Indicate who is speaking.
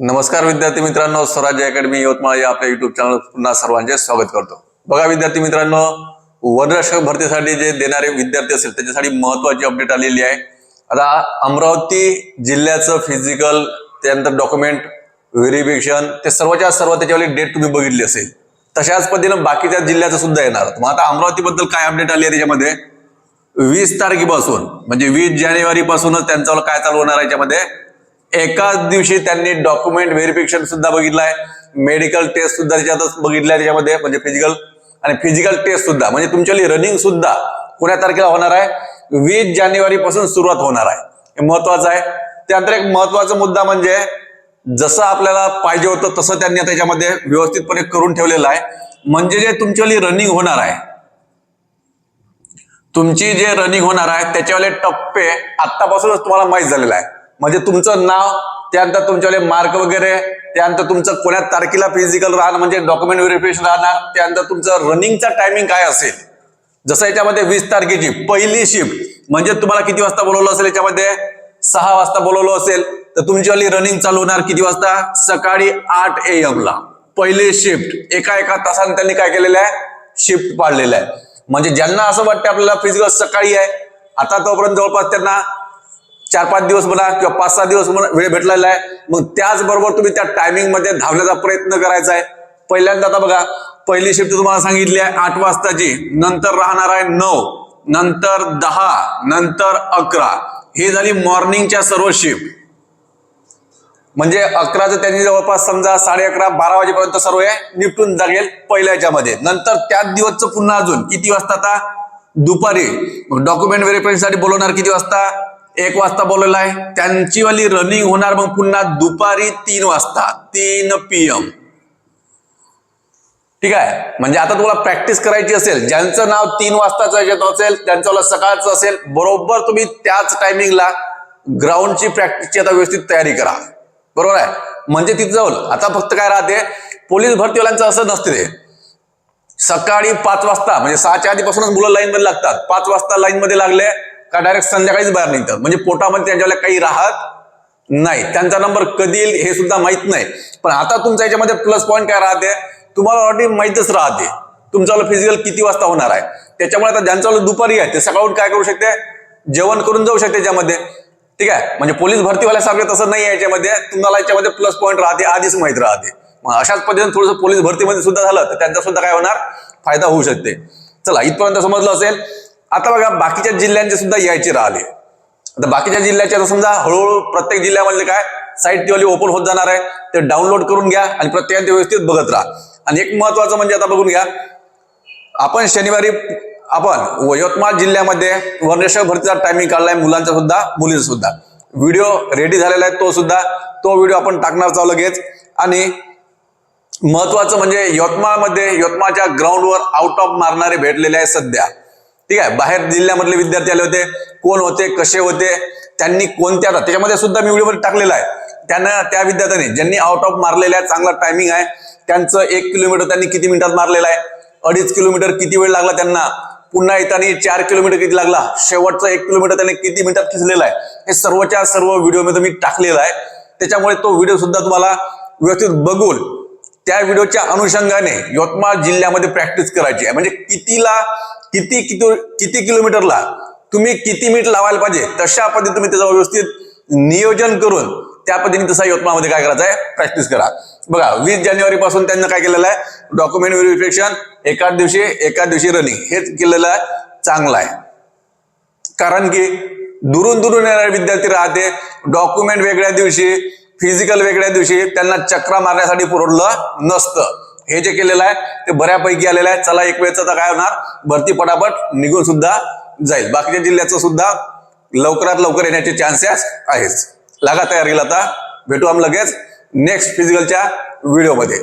Speaker 1: नमस्कार विद्यार्थी मित्रांनो स्वराज्य अकॅडमी यवतमाळ या आपल्या युट्यूब चॅनल पुन्हा सर्वांचे स्वागत करतो. बघा विद्यार्थी मित्रांनो वनरक्षक भरतीसाठी जे देणारे विद्यार्थी असेल त्याच्यासाठी महत्वाची अपडेट आलेली आहे. आता अमरावती जिल्ह्याचं फिजिकल त्यानंतर डॉक्युमेंट व्हेरिफिकेशन ते सर्वच्या सर्व त्याच्यावाली डेट तुम्ही बघितली असेल. तशाच पद्धतीनं बाकीच्या जिल्ह्याचं सुद्धा येणार. मग आता अमरावतीबद्दल काय अपडेट आली आहे त्याच्यामध्ये? वीस तारखेपासून म्हणजे वीस जानेवारी पासूनच त्यांचं काय चालू होणार आहे याच्यामध्ये? एकाच दिवशी त्यांनी डॉक्युमेंट व्हेरिफिकेशन सुद्धा बघितलाय मेडिकल टेस्ट सुद्धा त्याच्यातच बघितलाय त्याच्यामध्ये म्हणजे फिजिकल आणि फिजिकल टेस्ट सुद्धा म्हणजे तुमच्याली रनिंग सुद्धा कोण्या तारखेला होणार आहे. वीस जानेवारी पासून सुरुवात होणार आहे. हे महत्वाचं आहे. त्यानंतर एक महत्त्वाचा मुद्दा म्हणजे जसं आपल्याला पाहिजे होतं तसं त्यांनी त्याच्यामध्ये व्यवस्थितपणे करून ठेवलेलं आहे. म्हणजे जे तुमच्यावाली रनिंग होणार आहे तुमची जे रनिंग होणार आहे त्याच्यावाले टप्पे आतापासूनच तुम्हाला माहीत झालेला आहे. म्हणजे तुमचं नाव त्यानंतर तुमच्यावाले मार्क वगैरे त्यानंतर तुमचं कोण्या तारखेला फिजिकल राहणार म्हणजे डॉक्युमेंट व्हेरिफिकेशन राहणार त्यानंतर तुमचं रनिंगचा टायमिंग काय असेल? जसं याच्यामध्ये वीस तारखेची पहिली शिफ्ट म्हणजे तुम्हाला किती वाजता बोलवलं असेल याच्यामध्ये? सहा वाजता बोलवलं असेल. तर तुमच्यावाली रनिंग चालू होणार किती वाजता? सकाळी आठ ए एम ला. पहिली शिफ्ट एका एका तासाने त्यांनी काय केलेलं आहे? शिफ्ट पाडलेलं आहे. म्हणजे ज्यांना असं वाटतं आपल्याला फिजिकल सकाळी आहे आता तोपर्यंत जवळपास त्यांना चार पाच दिवस म्हणा किंवा पाच सहा दिवस म्हणा वेळ भेटलेला आहे. मग त्याचबरोबर तुम्ही त्या टायमिंगमध्ये धावण्याचा प्रयत्न करायचा आहे. पहिल्यांदा आता बघा पहिली शिफ्ट तुम्हाला सांगितली आहे आठ वाजताची. नंतर राहणार आहे नऊ नंतर दहा नंतर अकरा. ही झाली मॉर्निंगच्या सर्व शिफ्ट म्हणजे अकराचं त्यांनी जवळपास समजा साडे अकरा बारा वाजेपर्यंत सर्व हे निपटून जागेल पहिल्या याच्यामध्ये नंतर त्याच दिवसचं पुन्हा अजून. किती वाजता आता? दुपारी. डॉक्युमेंट व्हेरिफिकेशनसाठी बोलवणार किती वाजता? एक वाजता बोलवलं आहे. त्यांची वाली रनिंग होणार मग पुन्हा दुपारी तीन वाजता तीन पी एम ठीक आहे? म्हणजे आता तुम्हाला प्रॅक्टिस करायची असेल ज्यांचं नाव तीन वाजताचं येत असेल त्यांचं सकाळचं असेल बरोबर तुम्ही त्याच टायमिंगला ग्राउंडची प्रॅक्टिसची आता व्यवस्थित तयारी करा. बरोबर आहे? म्हणजे तिथं जाऊन आता फक्त काय राहते पोलीस भरतीवाल्यांचं असं नसते ते. सकाळी पाच वाजता म्हणजे सहाच्या आधीपासूनच मुलं लाईन मध्ये लागतात. पाच वाजता लाईनमध्ये लागले का डायरेक्ट संध्याकाळीच बाहेर निघतात. म्हणजे पोटामध्ये त्यांच्याला काही राहत नाही त्यांचा नंबर कधी येईल हे सुद्धा माहीत नाही. पण आता तुमच्या याच्यामध्ये प्लस पॉईंट काय राहते? तुम्हाला ऑलरेडी माहितच राहते. तुमचा फिजिकल किती वाजता होणार आहे? त्याच्यामुळे आता ज्यांचा दुपारी आहे ते सकाळून काय करू शकते? जेवण करून जाऊ शकते त्याच्यामध्ये ठीक आहे? म्हणजे पोलीस भरतीवाल्यासारखं तसं नाही आहे याच्यामध्ये. तुम्हाला याच्यामध्ये प्लस पॉईंट राहते आधीच माहीत राहते. मग अशाच पद्धतीने थोडंसं पोलीस भरतीमध्ये सुद्धा झालं तर त्यांचा सुद्धा काय होणार? फायदा होऊ शकते. चला इथपर्यंत समजलं असेल. आता बघा बाकीच्या जिल्ह्यांचे सुद्धा यायचे राहिले. आता बाकीच्या जिल्ह्याचे आता समजा हळूहळू प्रत्येक जिल्ह्यामधले काय साईट ती ओपन होत जाणार आहे. ते डाउनलोड करून घ्या आणि प्रत्येकाने ते व्यवस्थित बघत राहा. आणि एक महत्वाचं म्हणजे आता बघून घ्या आपण शनिवारी आपण यवतमाळ जिल्ह्यामध्ये वर्णेश्वर भरतीचा टायमिंग काढलाय मुलांचा सुद्धा मुलींचा सुद्धा. व्हिडिओ रेडी झालेला आहे तो सुद्धा. तो व्हिडिओ आपण टाकणार आहोत लगेच. आणि महत्वाचं म्हणजे यवतमाळमध्ये यवतमाळच्या ग्राउंडवर आउट ऑफ मारणारे भेटलेले आहे सध्या. ठीक आहे? बाहेर जिल्ह्यामधले विद्यार्थी आले होते. कोण होते? कसे होते? त्यांनी कोणत्या त्याच्यामध्ये सुद्धा मी व्हिडिओमध्ये टाकलेला आहे. त्यांना त्या विद्यार्थ्यांनी ज्यांनी आउट ऑफ मारलेला आहे चांगला टायमिंग आहे त्यांचं एक किलोमीटर त्यांनी किती मिनिटात मारलेलं आहे? अडीच किलोमीटर किती वेळ लागला त्यांना? पुन्हा येताना चार किलोमीटर किती लागला? शेवटचा एक किलोमीटर त्यांनी किती मिनिटात खिचलेला आहे? हे सर्वच्या सर्व व्हिडिओमध्ये मी टाकलेला आहे. त्याच्यामुळे तो व्हिडिओ सुद्धा तुम्हाला व्यवस्थित बघून त्या व्हिडिओच्या अनुषंगाने यवतमाळ जिल्ह्यामध्ये प्रॅक्टिस करायची आहे. म्हणजे कितीला किती किती किती किलोमीटरला तुम्ही किती मिनिट लावायला पाहिजे तशा पद्धतीने तुम्ही त्याचं व्यवस्थित नियोजन करून त्या पद्धतीने तसा यवतमाळमध्ये काय करायचं आहे? प्रॅक्टिस करा. बघा वीस जानेवारी पासून त्यांना काय केलेलं आहे? डॉक्युमेंट व्हेरिफिकेशन एकाच दिवशी एकाच दिवशी रनिंग हेच केलेलं आहे. चांगलं आहे. कारण की दुरून दुरून येणारे विद्यार्थी राहते. डॉक्युमेंट वेगळ्या दिवशी फिजिकल वेगळ्या दिवशी त्यांना चक्रा मारण्यासाठी पुरवलं नसतं. हे जे केलेलं आहे ते बऱ्यापैकी आलेलं आहे. चला एक वेळचं तर काय होणार? भरती पटापट निघून सुद्धा जाईल. बाकीच्या जिल्ह्याचं सुद्धा लवकरात लवकर येण्याचे चान्सेस आहेच. लागा तयारीला आता. भेटू आम्ही लगेच नेक्स्ट फिजिकलच्या व्हिडिओमध्ये